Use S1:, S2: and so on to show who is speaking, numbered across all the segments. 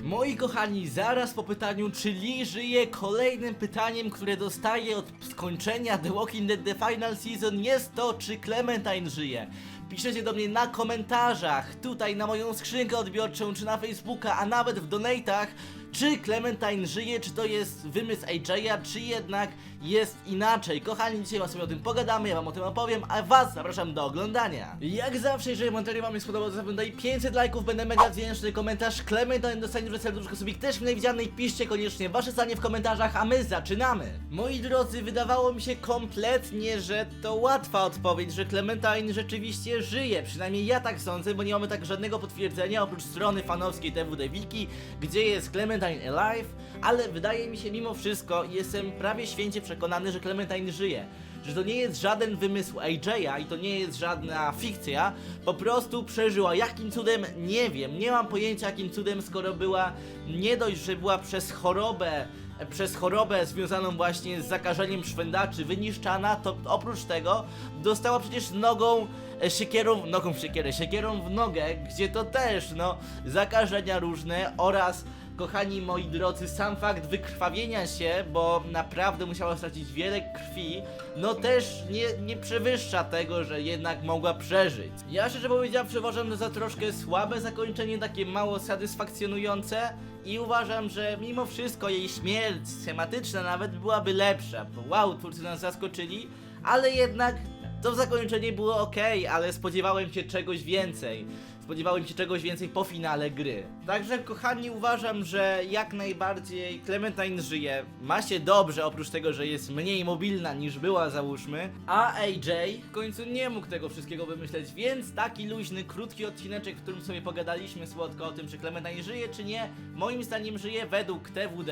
S1: Moi kochani, zaraz po pytaniu, czy Lee żyje, kolejnym pytaniem, które dostaję od skończenia The Walking Dead The Final Season jest to, czy Clementine żyje. Piszecie do mnie na komentarzach, tutaj na moją skrzynkę odbiorczą, czy na Facebooka, a nawet w donatach, czy Clementine żyje, czy to jest wymysł AJ'a, czy jednak jest inaczej. Kochani, dzisiaj sobie o tym pogadamy, ja wam o tym opowiem, a was zapraszam do oglądania. Jak zawsze, jeżeli materiał wam się spodobał, to zapewne 500 lajków, będę mega wdzięczny. Komentarz Clementine dostanie duże serduszko sobie też mile widziany i piszcie koniecznie wasze zdanie w komentarzach, a my zaczynamy. Moi drodzy, wydawało mi się kompletnie, że to łatwa odpowiedź, że Clementine rzeczywiście żyje. Przynajmniej ja tak sądzę, bo nie mamy tak żadnego potwierdzenia oprócz strony fanowskiej TWD Wiki, gdzie jest Clementine Alive, ale wydaje mi się mimo wszystko, jestem prawie święcie przekonany, że Clementine żyje. Że to nie jest żaden wymysł AJ'a i to nie jest żadna fikcja, po prostu przeżyła. Jakim cudem? Nie wiem, nie mam pojęcia jakim cudem, skoro była nie dość, że była przez chorobę przez chorobę związaną właśnie z zakażeniem szwendaczy wyniszczana, to oprócz tego dostała przecież nogą, e, siekierą, nogą w siekierę, siekierą w nogę, gdzie to też, no, zakażenia różne oraz Kochani moi drodzy, sam fakt wykrwawienia się, bo naprawdę musiała stracić wiele krwi, no też nie, nie przewyższa tego, że jednak mogła przeżyć. Ja szczerze powiedziawszy uważam to za troszkę słabe zakończenie, takie mało satysfakcjonujące i uważam, że mimo wszystko jej śmierć schematyczna nawet byłaby lepsza, bo wow, twórcy nas zaskoczyli, ale jednak to zakończenie było ok, ale spodziewałem się czegoś więcej. Spodziewałem się czegoś więcej po finale gry. Także kochani uważam, że jak najbardziej Clementine żyje. Ma się dobrze, oprócz tego, że jest mniej mobilna niż była załóżmy. A AJ w końcu nie mógł tego wszystkiego wymyśleć, więc taki luźny, krótki odcineczek, w którym sobie pogadaliśmy słodko o tym, czy Clementine żyje, czy nie. Moim zdaniem żyje, według TWD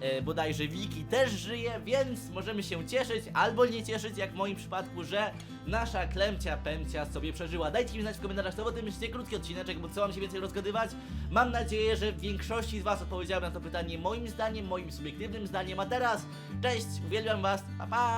S1: e, bodajże Wiki też żyje, więc możemy się cieszyć albo nie cieszyć, jak w moim przypadku, że nasza Klemcia Pemcia sobie przeżyła. Dajcie mi znać w komentarzach, co o tym myślicie, krótki odcineczek, bo co mam się więcej rozgadywać. Mam nadzieję, że większości z was odpowiedziałem na to pytanie moim zdaniem, moim subiektywnym zdaniem, a teraz cześć, uwielbiam was, pa pa!